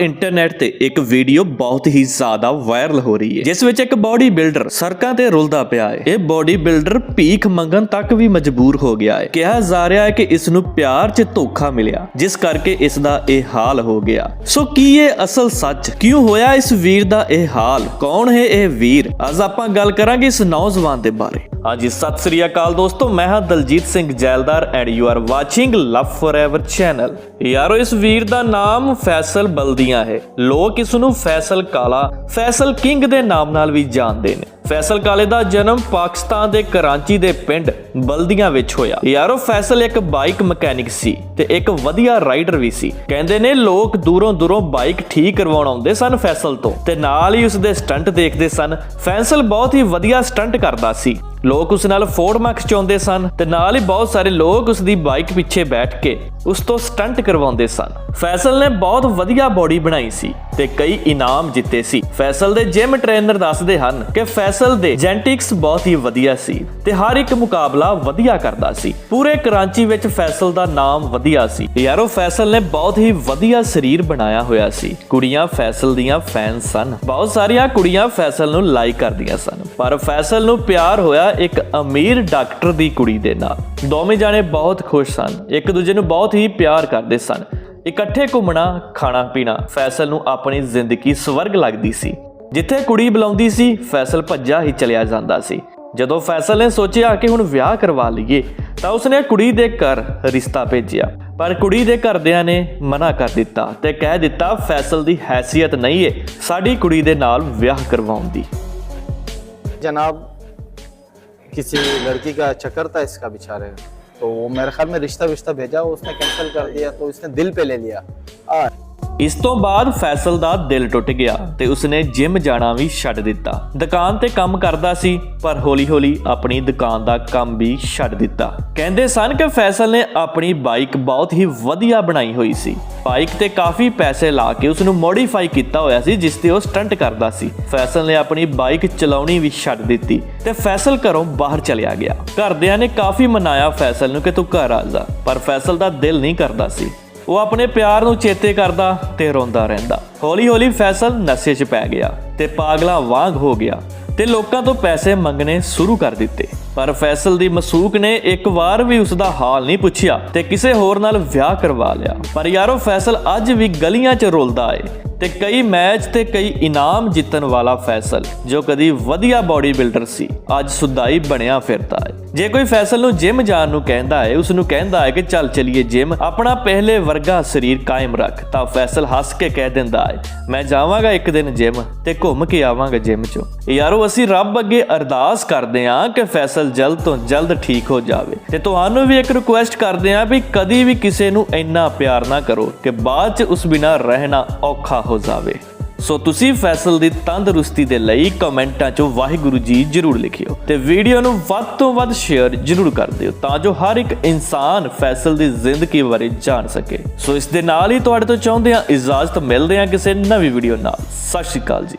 Internet ਤੇ ਇੱਕ video ਬਹੁਤ ਹੀ ਜ਼ਿਆਦਾ ਵਾਇਰਲ ਹੋ ਰਹੀ ਹੈ। ਜਿਸ ਵਿੱਚ ਇੱਕ ਬਾਡੀ ਬਿਲਡਰ ਸੜਕਾਂ ਤੇ ਰੁਲਦਾ ਪਿਆ ਹੈ। ਇਹ ਬਾਡੀ ਬਿਲਡਰ ਭੀਖ ਮੰਗਣ ਤੱਕ ਵੀ ਮਜਬੂਰ ਹੋ ਗਿਆ ਹੈ। ਕਿਹਾ ਜਾ ਰਿਹਾ ਹੈ ਕਿ ਇਸ ਨੂੰ ਪਿਆਰ 'ਚ ਧੋਖਾ ਮਿਲਿਆ, ਜਿਸ ਕਰਕੇ ਇਸ ਦਾ ਇਹ ਹਾਲ ਹੋ ਗਿਆ। ਸੋ ਕੀ ਇਹ ਅਸਲ ਸੱਚ? ਕਿਉਂ ਹੋਇਆ ਇਸ ਵੀਰ ਦਾ ਇਹ ਹਾਲ? ਕੌਣ ਹੈ ਇਹ ਵੀਰ? ਅੱਜ ਆਪਾਂ ਗੱਲ ਕਰਾਂਗੇ ਇਸ ਨੌਜਵਾਨ ਦੇ ਬਾਰੇ। ਹਾਂਜੀ, ਸਤਿ ਸ੍ਰੀ ਅਕਾਲ ਦੋਸਤੋ, ਮੈਂ ਹਾਂ Daljit Singh Jaildar and you are watching love forever channel ਯਾਰੋ, ਇਸ ਵੀਰ ਦਾ ਨਾਮ ਫੈਸਲ ਬਲਦੀਆਂ ਹੈ। ਲੋਕ ਇਸ ਨੂੰ ਫੈਸਲ ਕਾਲਾ, ਫੈਸਲ ਕਿੰਗ ਦੇ ਨਾਮ ਨਾਲ ਵੀ ਜਾਣਦੇ ਨੇ। ਫੈਸਲ ਕਾਲੇ ਦਾ ਜਨਮ ਪਾਕਿਸਤਾਨ ਦੇ ਕਰਾਂਚੀ ਦੇ ਪਿੰਡ ਬਲਦੀਆਂ ਵਿੱਚ ਹੋਇਆ। ਯਾਰੋ, ਫੈਸਲ ਇੱਕ ਬਾਈਕ ਮਕੈਨਿਕ ਸੀ ਤੇ ਇੱਕ ਵਧੀਆ ਰਾਈਡਰ ਵੀ ਸੀ। ਕਹਿੰਦੇ ਨੇ, ਲੋਕ ਦੂਰੋਂ ਦੂਰੋਂ ਬਾਈਕ ਠੀਕ ਕਰਵਾਉਣ ਆਉਂਦੇ ਸਨ ਫੈਸਲ ਤੋਂ ਤੇ ਨਾਲ ਹੀ ਉਸ ਦੇ ਸਟੰਟ ਦੇਖਦੇ ਸਨ। ਫੈਸਲ ਬਹੁਤ ਹੀ ਵਧੀਆ ਸਟੰਟ ਕਰਦਾ ਸੀ। ਲੋਕ ਉਸ ਨਾਲ ਫੋਟੋਆਂ ਖਿਚਾਉਂਦੇ ਸਨ ਤੇ ਨਾਲ ਹੀ ਬਹੁਤ ਸਾਰੇ ਲੋਕ ਉਸ ਦੀ ਬਾਈਕ ਪਿੱਛੇ ਬੈਠ ਕੇ ਉਸ ਤੋਂ ਸਟੰਟ ਕਰਵਾਉਂਦੇ ਸਨ। ਫੈਸਲ ਨੇ ਬਹੁਤ ਵਧੀਆ ਬਾਡੀ ਬਣਾਈ ਸੀ ਤੇ ਕਈ ਇਨਾਮ ਜਿੱਤੇ ਸੀ। ਫੈਸਲ ਦੇ ਜਿਮ ਟ੍ਰੇਨਰ ਦੱਸਦੇ ਹਨ ਕਿ ਫੈਸਲ ਦੇ ਜੈਨਟਿਕਸ ਬਹੁਤ ਹੀ ਵਧੀਆ ਸੀ ਤੇ ਹਰ ਇੱਕ ਮੁਕਾਬਲਾ ਵਧੀਆ ਕਰਦਾ ਸੀ। ਪੂਰੇ ਕਰਾਚੀ ਵਿੱਚ ਫੈਸਲ ਦਾ ਨਾਮ ਵਧੀਆ ਸੀ। ਯਾਰੋ, ਫੈਸਲ ਨੇ ਬਹੁਤ ਹੀ ਵਧੀਆ ਸਰੀਰ ਬਣਾਇਆ ਹੋਇਆ ਸੀ। ਕੁੜੀਆਂ ਫੈਸਲ ਦੀਆਂ ਫੈਨ ਸਨ। ਬਹੁਤ ਸਾਰੀਆਂ ਕੁੜੀਆਂ ਫੈਸਲ ਨੂੰ ਲਾਈਕ ਕਰਦੀਆਂ ਸਨ। ਪਰ ਫੈਸਲ ਨੂੰ ਪਿਆਰ ਹੋਇਆ ਇੱਕ ਅਮੀਰ ਡਾਕਟਰ ਦੀ ਕੁੜੀ ਦੇ ਨਾਲ। ਦੋਵੇਂ ਜਾਣੇ ਬਹੁਤ ਖੁਸ਼ ਸਨ। ਇੱਕ ਦੂਜੇ ਨੂੰ ਬਹੁਤ ਹੀ ਪਿਆਰ ਕਰਦੇ ਸਨ। ਇਕੱਠੇ ਘੁੰਮਣਾ ਖਾਣਾ ਪੀਣਾ ਫੈਸਲ ਨੂੰ ਆਪਣੀ ਜ਼ਿੰਦਗੀ ਸਵਰਗ ਲੱਗਦੀ ਸੀ। ਜਿੱਥੇ ਕੁੜੀ ਬੁਲਾਉਂਦੀ ਸੀ ਫੈਸਲ ਭੱਜਾ ਹੀ ਚਲਿਆ ਜਾਂਦਾ ਸੀ ਜਦੋਂ ਫੈਸਲ ਨੇ ਸੋਚਿਆ ਕਿ ਹੁਣ ਵਿਆਹ ਕਰਵਾ ਲਈਏ ਤਾਂ ਉਸਨੇ ਕੁੜੀ ਦੇ ਘਰ ਰਿਸ਼ਤਾ ਭੇਜਿਆ ਪਰ ਕੁੜੀ ਦੇ ਘਰਦਿਆਂ ਨੇ ਮਨਾ ਕਰ ਦਿੱਤਾ ਤੇ ਕਹਿ ਦਿੱਤਾ ਫੈਸਲ ਦੀ ਹੈਸੀਅਤ ਨਹੀਂ ਏ ਸਾਡੀ ਕੁੜੀ ਦੇ ਨਾਲ ਵਿਆਹ ਕਰਵਾਉਣ ਦੀ जनाब किसी लड़की का चक्कर था इसका बेचारे तो वो मेरे ख्याल में रिश्ता विश्ता भेजा उसने कैंसिल कर दिया तो इसने दिल पे ले लिया हाँ ਇਸ ਤੋਂ ਬਾਅਦ ਫੈਸਲ ਦਾ ਦਿਲ ਟੁੱਟ ਗਿਆ ਤੇ ਉਸਨੇ ਜਿਮ ਜਾਣਾ ਵੀ ਛੱਡ ਦਿੱਤਾ। ਦੁਕਾਨ ਤੇ ਕੰਮ ਕਰਦਾ ਸੀ, ਪਰ ਹੌਲੀ-ਹੌਲੀ ਆਪਣੀ ਦੁਕਾਨ ਦਾ ਕੰਮ ਵੀ ਛੱਡ ਦਿੱਤਾ। ਕਹਿੰਦੇ ਸਨ ਕਿ ਫੈਸਲ ਨੇ ਆਪਣੀ ਬਾਈਕ ਬਹੁਤ ਹੀ ਵਧੀਆ ਬਣਾਈ ਹੋਈ ਸੀ। ਬਾਈਕ ਤੇ ਕਾਫੀ ਪੈਸੇ ਲਾ ਕੇ ਉਸ ਨੂੰ ਮੋਡੀਫਾਈ ਕੀਤਾ ਹੋਇਆ ਸੀ, ਜਿਸ ਤੇ ਉਹ ਸਟੰਟ ਕਰਦਾ ਸੀ। ਫੈਸਲ ਨੇ ਆਪਣੀ ਬਾਈਕ ਚਲਾਉਣੀ ਵੀ ਛੱਡ ਦਿੱਤੀ ਤੇ ਫੈਸਲ ਘਰੋਂ ਬਾਹਰ ਚਲਿਆ ਗਿਆ। ਘਰਦਿਆਂ ਨੇ ਕਾਫੀ ਮਨਾਇਆ ਫੈਸਲ ਨੂੰ ਕਿ ਤੂੰ ਘਰ ਆ ਜਾ, ਪਰ ਫੈਸਲ ਦਾ ਦਿਲ ਨਹੀਂ ਕਰਦਾ ਸੀ। ਉਹ ਆਪਣੇ ਪਿਆਰ ਨੂੰ ਚੇਤੇ ਕਰਦਾ ਤੇ ਰੋਂਦਾ ਰਹਿੰਦਾ। ਹੌਲੀ-ਹੌਲੀ ਫੈਸਲ ਨਸ਼ੇ 'ਚ ਪੈ ਗਿਆ ਤੇ ਪਾਗਲਾ ਵਾਂਗ ਹੋ ਗਿਆ ਤੇ ਲੋਕਾਂ ਤੋਂ ਪੈਸੇ ਮੰਗਣੇ ਸ਼ੁਰੂ ਕਰ ਦਿੱਤੇ। ਪਰ ਫੈਸਲ ਦੀ ਮਸੂਕ ਨੇ ਇੱਕ ਵਾਰ ਵੀ ਉਸ ਦਾ ਹਾਲ ਨਹੀਂ ਪੁੱਛਿਆ ਤੇ ਕਿਸੇ ਹੋਰ ਨਾਲ ਵਿਆਹ ਕਰਵਾ ਲਿਆ। ਪਰ ਯਾਰੋ, ਫੈਸਲ ਅੱਜ ਵੀ ਗਲੀਆਂ 'ਚ ਰੁਲਦਾ ਏ। ਤੇ ਕਈ ਮੈਚ ਤੇ ਕਈ ਇਨਾਮ ਜਿੱਤਣ ਵਾਲਾ ਫੈਸਲ, ਜੋ ਕਦੀ ਵਧੀਆ ਬਾਡੀ ਬਿਲਡਰ ਸੀ, ਅੱਜ ਸੁਧਾਈ ਬਣਿਆ ਫਿਰਦਾ ਹੈ। ਜੇ ਕੋਈ ਫੈਸਲ ਨੂੰ ਜਿਮ ਜਾਣ ਨੂੰ ਕਹਿੰਦਾ ਹੈ ਉਸ ਨੂੰ ਕਹਿੰਦਾ ਹੈ ਕਿ ਚੱਲ ਚਲੀਏ ਜਿਮ, ਆਪਣਾ ਪਹਿਲੇ ਵਰਗਾ ਸਰੀਰ ਕਾਇਮ ਰੱਖ, ਤਾਂ ਫੈਸਲ ਹੱਸ ਕੇ ਕਹਿ ਦਿੰਦਾ ਹੈ, ਮੈਂ ਜਾਵਾਂਗਾ ਇੱਕ ਦਿਨ ਜਿਮ ਤੇ ਘੁੰਮ ਕੇ ਆਵਾਂਗਾ ਜਿਮ ਚੋਂ। ਯਾਰੋ, ਅਸੀਂ ਰੱਬ ਅੱਗੇ ਅਰਦਾਸ ਕਰਦੇ ਹਾਂ ਕਿ ਫੈਸਲ ਜਲਦ ਤੋਂ ਜਲਦ ਠੀਕ ਹੋ ਜਾਵੇ। ਤੇ ਤੁਹਾਨੂੰ ਵੀ ਇੱਕ ਰਿਕੁਐਸਟ ਕਰਦੇ ਹਾਂ ਵੀ ਕਦੀ ਵੀ ਕਿਸੇ ਨੂੰ ਇੰਨਾ ਪਿਆਰ ਨਾ ਕਰੋ ਕਿ ਬਾਅਦ ਚ ਉਸ ਬਿਨਾ ਰਹਿਣਾ ਔਖਾ ਹੋ ਜਾਵੇ। ਸੋ ਤੁਸੀਂ ਫੈਸਲ ਦੀ ਤੰਦਰੁਸਤੀ ਦੇ ਲਈ ਕਮੈਂਟਾਂ 'ਚ ਵਾਹਿਗੁਰੂ ਜੀ ਜਰੂਰ ਲਿਖਿਓ ਤੇ ਵੀਡੀਓ ਨੂੰ ਵੱਧ ਤੋਂ ਵੱਧ ਸ਼ੇਅਰ ਜਰੂਰ ਕਰ ਦਿਓ ਤਾਂ ਜੋ ਹਰ ਇੱਕ ਇਨਸਾਨ ਫੈਸਲ ਦੀ ਜ਼ਿੰਦਗੀ ਬਾਰੇ ਜਾਣ ਸਕੇ। ਸੋ ਇਸ ਦੇ ਨਾਲ ਹੀ ਤੁਹਾਡੇ ਤੋਂ ਚਾਹੁੰਦੇ ਹਾਂ ਇਜਾਜ਼ਤ, ਮਿਲਦੇ ਹਾਂ ਕਿਸੇ ਨਵੀਂ ਵੀਡੀਓ ਨਾਲ। ਸਤਿ ਸ਼੍ਰੀ ਅਕਾਲ ਜੀ।